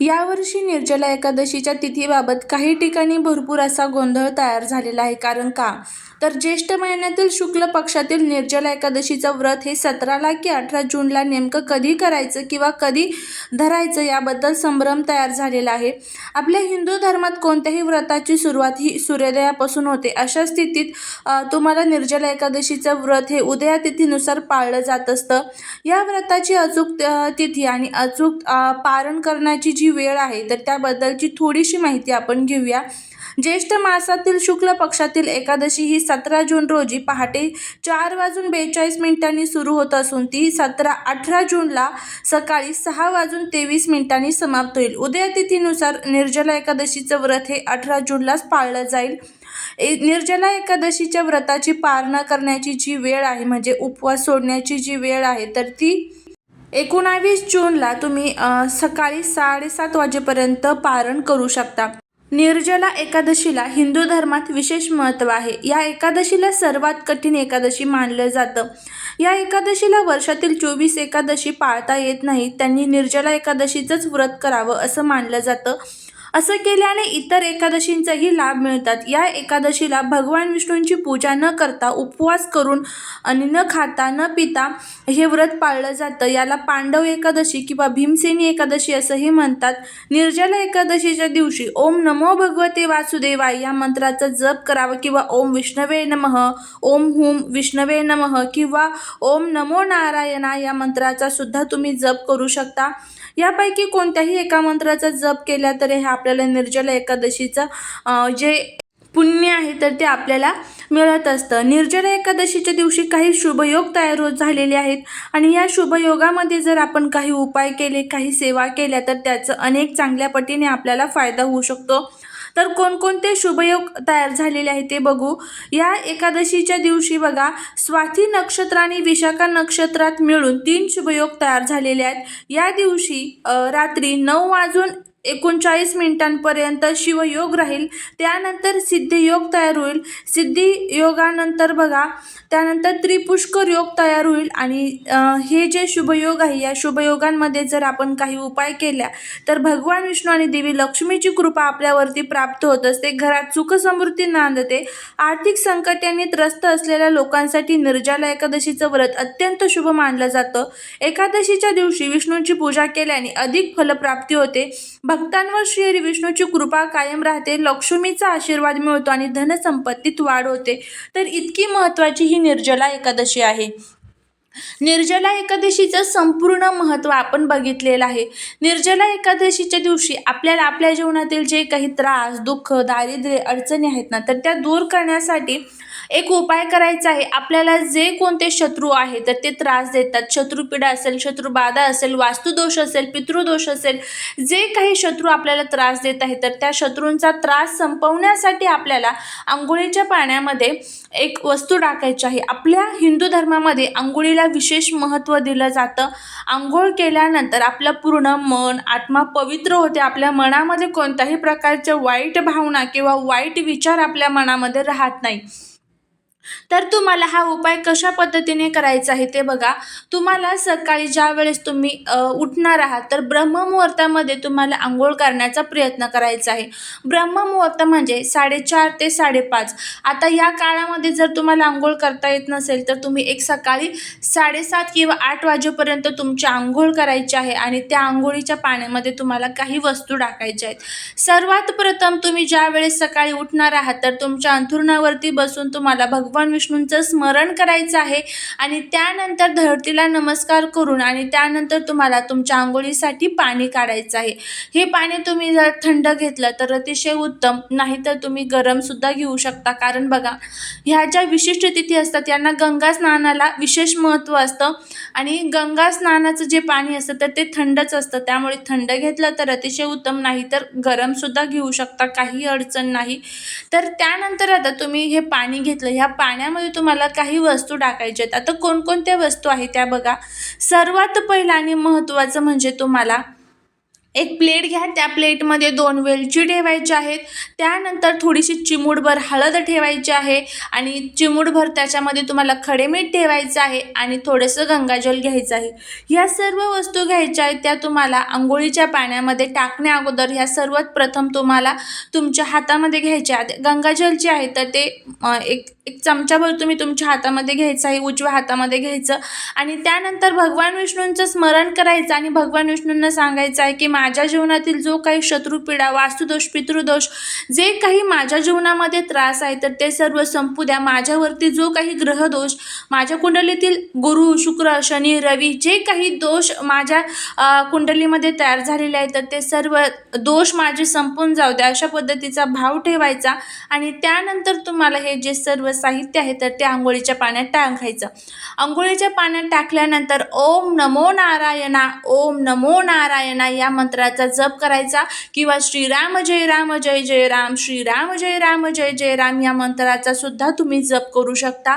यावर्षी निर्जला एकादशीच्या तिथीबाबत काही ठिकाणी भरपूर असा गोंधळ तयार झालेला आहे. कारण का? तर ज्येष्ठ महिन्यातील शुक्ल पक्षातील निर्जला एकादशीचं व्रत हे सतराला की अठरा जूनला नेमकं कधी करायचं किंवा कधी धरायचं याबद्दल संभ्रम तयार झालेला आहे. आपल्या हिंदू धर्मात कोणत्याही व्रताची सुरुवात ही सूर्योदयापासून होते. अशा स्थितीत तुम्हाला निर्जला एकादशीचं व्रत हे उदया तिथीनुसार पाळलं जात असतं. या व्रताची अचूक तिथी आणि अचूक पारण करण्याची जी वेळ आहे तर त्याबद्दलची थोडीशी माहिती आपण घेऊया. ज्येष्ठ मासातील शुक्ल पक्षातील एकादशी ही सतरा जून रोजी पहाटे चार वाजून बेचाळीस मिनिटांनी सुरू होत असून ती सतरा अठरा जूनला सकाळी सहा वाजून तेवीस मिनिटांनी समाप्त होईल. उदया तिथीनुसार निर्जला एकादशीचं व्रत हे अठरा जूनलाच पाळलं जाईल. ए- निर्जला एकादशीच्या व्रताची पारणा करण्याची जी वेळ आहे म्हणजे उपवास सोडण्याची जी वेळ आहे तर ती एकोणावीस जूनला तुम्ही सकाळी साडेसात वाजेपर्यंत पारण करू शकता. निर्जला एकादशीला हिंदू धर्मात विशेष महत्त्व आहे. या एकादशीला सर्वात कठीण एकादशी मानलं जातं. या एकादशीला वर्षातील चोवीस एकादशी पाळता येत नाही. त्यांनी निर्जला एकादशीचंच व्रत करावं असं मानलं जातं. असं केल्याने इतर एकादशींचाही लाभ मिळतात. या एकादशीला भगवान विष्णूंची पूजा न करता उपवास करून आणि न खाता न पिता हे व्रत पाळलं जातं. याला पांडव एकादशी किंवा भीमसेनी एकादशी असंही म्हणतात. निर्जला एकादशीच्या दिवशी ओम नमो भगवते वासुदेवाय या मंत्राचा जप करावा किंवा ओम विष्णवे नमः ओम हुम विष्णवे नमः किंवा ओम नमो नारायणा या मंत्राचा सुद्धा तुम्ही जप करू शकता. यापैकी कोणत्याही एका मंत्राचा जप केला तर हे आपल्याला निर्जला एकादशीचं जे पुण्य आहे तर ते आपल्याला मिळत असतं. निर्जला एकादशीच्या दिवशी काही शुभयोग तयार होत झालेले आहेत आणि या शुभयोगामध्ये जर आपण काही उपाय केले काही सेवा केल्या तर त्याचं अनेक चांगल्या पटीने आपल्याला फायदा होऊ शकतो. तर कोणकोणते शुभयोग तयार झालेले आहे ते बघू. या एकादशीच्या दिवशी बघा स्वाती नक्षत्र आणि विशाखा नक्षत्रात मिळून तीन शुभयोग तयार झालेले आहेत. या दिवशी रात्री नऊ वाजून एकोणचाळीस मिनिटांपर्यंत शिवयोग राहील. त्यानंतर सिद्धियोग तयार होईल. सिद्धी योगानंतर बघा त्यानंतर त्रिपुष्कर योग तयार होईल आणि हे जे शुभयोग आहे या शुभयोगांमध्ये जर आपण काही उपाय केल्या तर भगवान विष्णू आणि देवी लक्ष्मीची कृपा आपल्यावरती प्राप्त होत असते. घरात सुखसमृद्धी नांदते. आर्थिक संकटांनी त्रस्त असलेल्या लोकांसाठी निर्जाला एकादशीचं व्रत अत्यंत शुभ मानलं जातं. एकादशीच्या दिवशी विष्णूंची पूजा केल्याने अधिक फलप्राप्ती होते. भक्तांवर श्री विष्णूची कृपा कायम राहते लक्ष्मीचा आशीर्वाद मिळतो आणि धनसंपत्तीत वाढ होते. तर इतकी महत्त्वाची ही निर्जला एकादशी आहे. निर्जला एकादशीचं संपूर्ण महत्त्व आपण बघितलेलं आहे. निर्जला एकादशीच्या दिवशी आपल्याला आपल्या जीवनातील जे काही त्रास दुःख दारिद्र्य अडचणी आहेत ना तर त्या दूर करण्यासाठी एक उपाय करायचा आहे. आपल्याला जे कोणते शत्रू आहे तर ते त्रास देतात. शत्रुपीडा असेल शत्रुबाधा असेल वास्तुदोष असेल पितृदोष असेल जे काही शत्रू आपल्याला त्रास देत आहे तर त्या शत्रूंचा त्रास संपवण्यासाठी आपल्याला आंघोळीच्या पाण्यामध्ये एक वस्तू टाकायची आहे. आपल्या हिंदू धर्मामध्ये आंघोळीला विशेष महत्त्व दिलं जातं. आंघोळ केल्यानंतर आपलं पूर्ण मन आत्मा पवित्र होते. आपल्या मनामध्ये कोणत्याही प्रकारच्या वाईट भावना किंवा वाईट विचार आपल्या मनामध्ये राहत नाही. तर तुम्हाला हा उपाय कशा पद्धतीने करायचा आहे ते बघा. तुम्हाला सकाळी ज्या वेळेस तुम्ही उठणार आहात तर ब्रह्ममुहूर्तामध्ये तुम्हाला आंघोळ करण्याचा प्रयत्न करायचा आहे. ब्रह्ममुहूर्त म्हणजे साडेचार ते साडेपाच. आता या काळामध्ये जर तुम्हाला आंघोळ करता येत नसेल तर तुम्ही एक सकाळी साडेसात किंवा आठ वाजेपर्यंत तुमची आंघोळ करायची आहे आणि त्या आंघोळीच्या पाण्यामध्ये तुम्हाला काही वस्तू टाकायच्या आहेत. सर्वात प्रथम तुम्ही ज्या वेळेस सकाळी उठणार आहात तर तुमच्या अंथरुणावरती बसून तुम्हाला भगवान भगवान विष्णूंचं स्मरण करायचं आहे. आणि त्यानंतर धरतीला नमस्कार करून आणि त्यानंतर तुम्हाला तुमच्या आंघोळीसाठी पाणी काढायचं आहे. हे पाणी तुम्ही जर थंड घेतलं तर अतिशय उत्तम नाहीतर तुम्ही गरमसुद्धा घेऊ शकता. कारण बघा ह्या ज्या विशिष्ट तिथी असतात यांना गंगा स्नानाला विशेष महत्त्व असतं. आणि गंगा स्नानाचं जे पाणी असतं तर ते थंडच असतं. त्यामुळे थंड घेतलं तर अतिशय उत्तम नाही तर गरमसुद्धा घेऊ शकता. काही अडचण नाही. तर त्यानंतर आता तुम्ही हे पाणी घेतलं. ह्या पा पाण्यामध्ये तुम्हाला काही वस्तू टाकायच्या आहेत. आता कोणकोणत्या वस्तू आहेत त्या बघा. सर्वात पहिलं आणि महत्त्वाचं म्हणजे तुम्हाला एक प्लेट घ्या त्या प्लेटमध्ये दोन वेलची ठेवायची आहेत. त्यानंतर थोडीशी चिमूटभर हळद ठेवायची आहे आणि चिमूटभर त्याच्यामध्ये तुम्हाला खडे मीठ ठेवायचं आहे आणि थोडंसं गंगाजल घ्यायचं आहे. ह्या सर्व वस्तू घ्यायच्या आहेत त्या तुम्हाला आंघोळीच्या पाण्यामध्ये टाकण्या अगोदर ह्या सर्वात प्रथम तुम्हाला तुमच्या हातामध्ये घ्यायच्या आहेत. गंगाजल जे आहे तर ते एक एक चमचाभर तुम्ही तुमच्या हातामध्ये घ्यायचं आहे उजव्या हातामध्ये घ्यायचं. आणि त्यानंतर भगवान विष्णूंचं स्मरण करायचं आणि भगवान विष्णूंना सांगायचं आहे की मा माझ्या जीवनातील जो काही शत्रुपीडा वास्तुदोष पितृदोष जे काही माझ्या जीवनामध्ये त्रास आहे तर ते सर्व संपू द्या. माझ्यावरती जो काही ग्रहदोष माझ्या कुंडलीतील गुरु शुक्र शनी रवी जे काही दोष माझ्या कुंडलीमध्ये तयार झालेले आहेत तर ते सर्व दोष माझे संपून जाऊ द्या. अशा पद्धतीचा भाव ठेवायचा आणि त्यानंतर तुम्हाला हे जे सर्व साहित्य आहे तर ते आंघोळीच्या पाण्यात टाकायचं आंघोळीच्या पाण्यात टाकल्यानंतर ओम नमो नारायणा ओम नमो नारायणा या मंत्राचा जप करायचा किंवा श्रीराम जय राम जय जय राम श्रीराम जय राम जय जय राम या मंत्राचा सुद्धा तुम्ही जप करू शकता.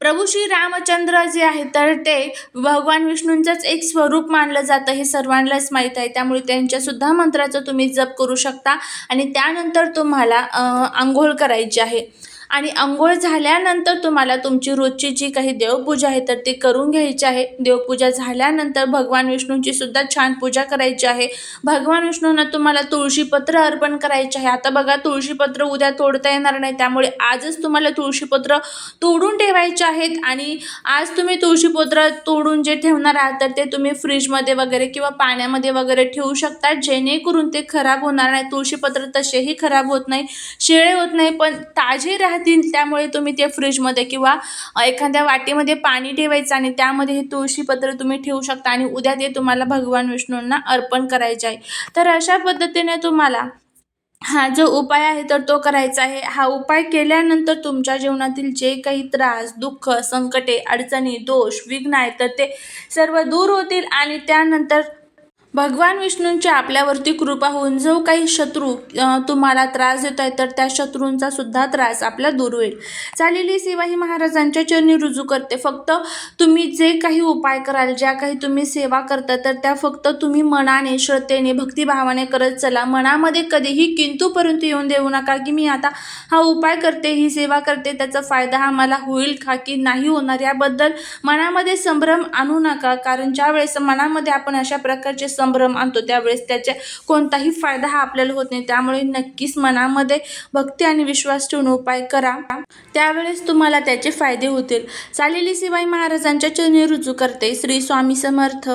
प्रभू श्री रामचंद्र जे आहे तर ते भगवान विष्णूंचंच एक स्वरूप मानलं जातं हे सर्वांनाच माहीत आहे. त्यामुळे त्यांच्यासुद्धा मंत्राचं तुम्ही जप करू शकता आणि त्यानंतर तुम्हाला आंघोळ करायची आहे. आणि आंघोळ झाल्यानंतर तुम्हाला तुमची रोजची जी काही देवपूजा आहे तर ती करून घ्यायची आहे. देवपूजा झाल्यानंतर भगवान विष्णूंची सुद्धा छान पूजा करायची आहे. भगवान विष्णूंना तुम्हाला तुळशीपत्र अर्पण करायचे आहे. आता बघा तुळशीपत्र उद्या तोडता येणार नाही त्यामुळे आजच तुम्हाला तुळशीपत्र तोडून ठेवायचे आहेत. आणि आज तुम्ही तुळशीपत्र तोडून जे ठेवणार आहात तर ते तुम्ही फ्रीजमध्ये वगैरे किंवा पाण्यामध्ये वगैरे ठेवू शकता जेणेकरून ते खराब होणार नाही. तुळशीपत्र तसेही खराब होत नाही शिळे होत नाही पण ताजे राहतील त्यामुळे तुम्ही ते फ्रीजमध्ये किंवा एखाद्या वाटीमध्ये पाणी ठेवायचं आणि त्यामध्ये हे तुळशीपत्र तुम्ही ठेवू शकता आणि उद्या ते तुम्हाला भगवान विष्णूंना अर्पण करायचे आहे. तर अशा पद्धतीने तुम्हाला हा जो उपाय आहे तर तो करायचा आहे. हा उपाय केल्यानंतर तुमच्या जीवनातील जे काही त्रास दुःख संकटे अडचणी दोष विघ्न आहेत तर ते सर्व दूर होतील आणि त्यानंतर भगवान विष्णूंची आपल्यावरती कृपा होऊन जो काही शत्रू तुम्हाला त्रास देत आहे तर त्या शत्रूंचा सुद्धा त्रास आपला दूर होईल. चालेली सेवा ही महाराजांच्या चरणी रुजू करते. फक्त तुम्ही जे काही उपाय कराल ज्या काही तुम्ही सेवा करता तर त्या फक्त तुम्ही मनाने श्रद्धेने भक्तिभावाने करत चला. मनामध्ये कधीही किंतू परंतु येऊन देऊ नका की मी आता हा उपाय करते ही सेवा करते त्याचा फायदा हा मला होईल का की नाही होणार याबद्दल मनामध्ये संभ्रम आणू नका. कारण ज्यावेळेस मनामध्ये आपण अशा प्रकारचे संभ्रम आणतो. त्यावेळेस त्याचा कोणताही फायदा हा आपल्याला होत नाही. त्यामुळे नक्कीच मनामध्ये भक्ती आणि विश्वास ठेवून उपाय करा. त्यावेळेस तुम्हाला त्याचे फायदे होतील. चालेली शिवाई महाराजांच्या चरणी रुजू करते. श्री स्वामी समर्थ.